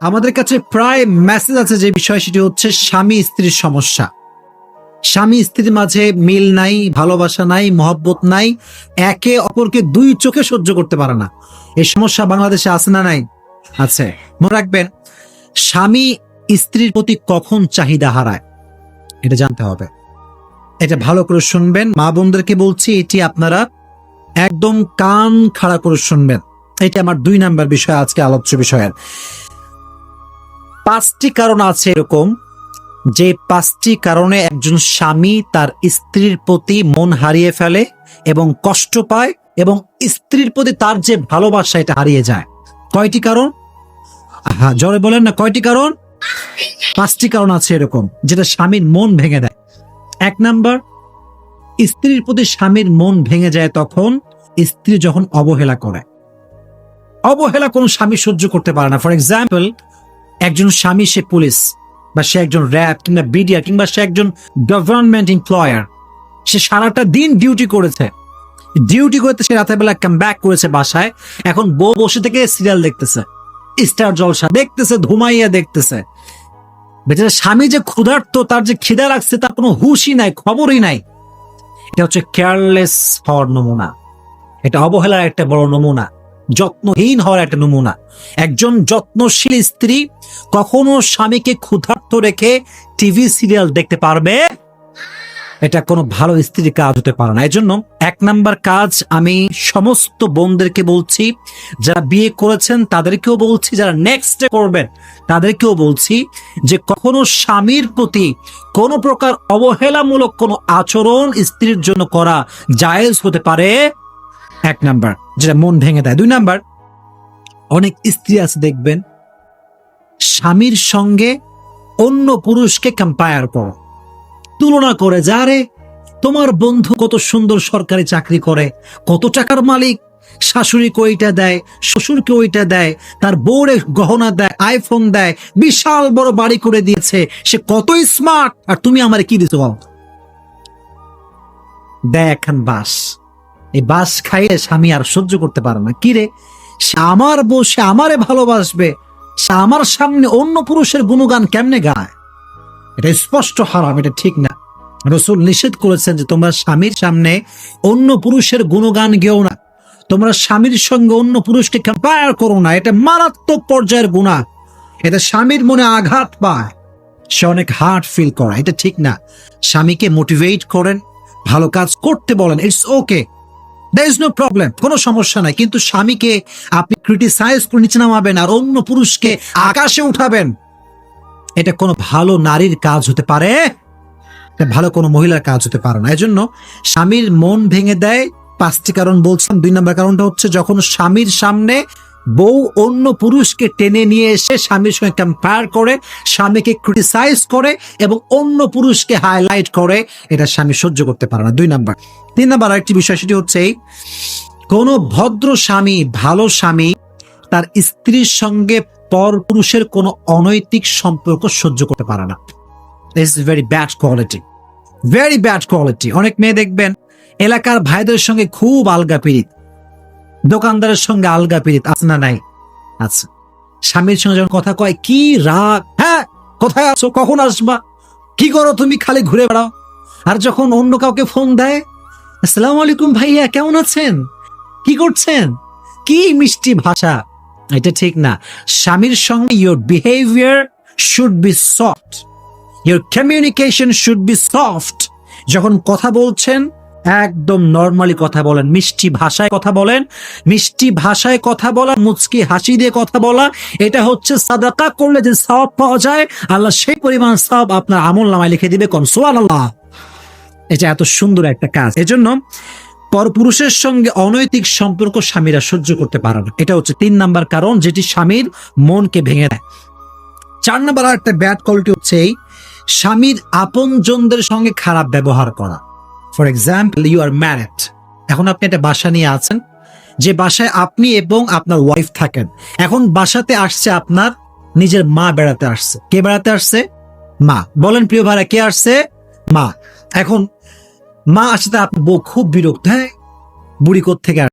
আমাদের কাছে প্রায় মেসেজ আছে যে বিষয় সেটি হচ্ছে স্বামী স্ত্রীর সমস্যা। স্বামী স্ত্রীর মাঝে মিল নাই, ভালোবাসা নাই, মহব্বত নাই, একে অপরকে দুই চোখে সহ্য করতে পারে না। এই সমস্যা বাংলাদেশে আছে না নাই? আছে। মনে রাখবেন, স্বামী স্ত্রীর প্রতি কখন চাহিদা হারায়? এটা জানতে হবে। এটা ভালো করে শুনবেন। মা বোনদেরকে বলছি, এটি আপনারা একদম কান খাড়া করে শুনবেন। এটা আমার দুই নাম্বার বিষয়, আজকে আলোচ্য বিষয়ের। পাঁচটি কারণ আছে এরকম। যে পাঁচটি কারণে একজন স্বামী তার স্ত্রীর প্রতি মন হারিয়ে ফেলে এবং কষ্ট পায় এবং স্ত্রীর প্রতি তার যে ভালোবাসা এটা হারিয়ে যায়। কয়টি কারণ? হ্যাঁ জোরে বলেন না, কয়টি কারণ? পাঁচটি কারণ আছে এরকম, যেটা স্বামীর মন ভেঙে দেয়। এক নাম্বার, স্ত্রীর প্রতি স্বামীর মন ভেঙে যায় তখন স্ত্রী যখন অবহেলা করে। অবহেলা কোনো স্বামী সহ্য করতে পারে না। ফর এক্সাম্পল একজন স্বামী, সে পুলিশ, বা সে একজন র্যাব কিংবা বিডিআর কিংবা সে একজন গভর্নমেন্ট এমপ্লয়ার সে সারাটা দিন ডিউটি করেছে। ডিউটি করতে সে রাতের বেলা কাম ব্যাক করেছে বাসায়, এখন বউ বসে থেকে সিরিয়াল দেখতেছে স্টার জলসা দেখতেছে ধুমাইয়া দেখতেছে। বেচারা স্বামী যে ক্ষুধার্ত, তার যে খিদা লাগছে, তার কোনো হুশই নাই, খবরই নাই। এটা হচ্ছে কেয়ারলেস হওয়ার নমুনা। এটা অবহেলার একটা বড় নমুনা। যত্নহীন হওয়ার একটা নমুনা। একজন যত্নশীল স্ত্রী কখনো স্বামীকে ক্ষুধার্ত রেখে টিভি সিরিয়াল দেখতে পারবে? এটা কোনো ভালো স্ত্রীর কাজ হতে পারে না। এজন্য এক নাম্বার কাজ আমি সমস্ত বোনদেরকে বলছি, যারা বিয়ে করেছেন তাদেরকেও বলছি, যারা নেক্সট করবেন তাদেরকেও বলছি যে কখনো স্বামীর প্রতি কোনো প্রকার অবহেলামূলক কোনো আচরণ স্ত্রীর জন্য করা জায়েজ হতে পারে? এক নাম্বার, যেটা মন ভেঙে দেয়। দুই নাম্বার, অনেক স্ত্রী আছে, দেখবেন, স্বামীর সঙ্গে অন্য পুরুষকে কম্পায়ার করো। তুলনা করে যা রে তোমার বন্ধু কত সুন্দর সরকারি চাকরি করে, কত টাকার মালিক শাশুড়িকে ওইটা দেয় শ্বশুরকে ওইটা দেয়, তার বউরে গহনা দেয় আইফোন দেয়, বিশাল বড় বাড়ি করে দিয়েছে, সে কত স্মার্ট আর তুমি আমারে কি বল? দেয় এখন বাস এই বাস খাইয়ে স্বামী আর সহ্য করতে পারে না। কিরে সে আমার বউ, সে আমারে ভালোবাসবে। সে আমার সামনে অন্য পুরুষের গুণগান কেমনে গায়? এটা স্পষ্ট হারাম, এটা ঠিক না। রসুল নিষেধ করেছেন যে তোমরা স্বামীর সামনে অন্য পুরুষের গুণগান গেও না। তোমরা স্বামীর সঙ্গে অন্য পুরুষকে কম্পায়ার করো না। এটা মারাত্মক পর্যায়ের গুণা। এটা স্বামীর মনে আঘাত পায়। সে অনেক হার্ট ফিল করে। এটা ঠিক না। স্বামীকে মোটিভেট করেন, ভালো কাজ করতে বলেন। It's okay there is no problem কোনো সমস্যা নাই। কিন্তু স্বামীকে আপনি ক্রিটিসাইজ করে নিচে নামাবেন আর অন্য পুরুষকে আকাশে উঠাবেন। এটা কোনো ভালো নারীর কাজ হতে পারে ভালো কোনো মহিলার কাজ হতে পারে না। এজন্য স্বামীর মন ভেঙে দেয়। পাঁচটি কারণ বলছিলাম। দুই নম্বর কারণটা হচ্ছে যখন স্বামীর সামনে বউ অন্য পুরুষকে টেনে নিয়ে এসে স্বামীর সঙ্গে কম্পেয়ার করে, স্বামীকে ক্রিটিসাইজ করে এবং অন্য পুরুষকে হাইলাইট করে, এটা স্বামী সহ্য করতে পারে না। দুই নাম্বার। তিন নাম্বার আরেকটি বিষয়, সেটি হচ্ছে কোনো ভদ্র স্বামী, ভালো স্বামী তার স্ত্রীর সঙ্গে পর পুরুষের কোনো অনৈতিক সম্পর্ক সহ্য করতে পারে না। Is very bad quality very bad quality অনেক মেয়ে দেখবেন, এলাকার ভাইদের সঙ্গে খুব আলগা পীড়িত। দোকানদারের সঙ্গে আলগা পীড়িত আছে না নাই? আচ্ছা স্বামীর সঙ্গে যখন কথা কয়, কি রাগ? হ্যাঁ কোথায় আছো? কখন আসবা? কি করো তুমি? খালি ঘুরে বেড়াও। আর যখন অন্য কাউকে ফোন দেয়, আসসালামু আলাইকুম ভাইয়া, কেমন আছেন? কি করছেন? কি মিষ্টি ভাষা? এটা ঠিক না। স্বামীর সঙ্গে your behaviour should be soft your communication should be soft যখন কথা বলছেন একদম নর্মালি কথা বলেন, মিষ্টি ভাষায় কথা বলেন, মিষ্টি ভাষায় কথা বলা, মুচকি হাসি দিয়ে কথা বলা, এটা হচ্ছে সাদাকা করলে যে সওয়াব পাওয়া যায়, আল্লাহ সেই পরিমাণ সওয়াব আপনার আমল নামায় লিখে দিবে কোন সোয়াল আল্লাহ এটা এত সুন্দর একটা কাজ। এজন্য পরপুরুষের সঙ্গে অনৈতিক সম্পর্ক স্বামীরা সহ্য করতে পারে না। এটা হচ্ছে তিন নাম্বার কারণ যেটি স্বামীর মনকে ভেঙে দেয়। চার নাম্বার একটা ব্যাড কোয়ালিটি হচ্ছে এই, স্বামীর আপনজনদের সঙ্গে খারাপ ব্যবহার করা। For example you are married এখন আপনি একটা বাসা নিয়ে আছেন, যে বাসায় আপনি এবং আপনার ওয়াইফ থাকেন। এখন বাসাতে আসছে আপনার নিজের মা বেড়াতে আসছে। কে বেড়াতে আসছে? মা। বলেন প্রিয় ভাড়া কে আসছে? মা। এখন মা আসতে আপনার বউ খুব বিরক্ত হ্যাঁ? বুড়ি থেকে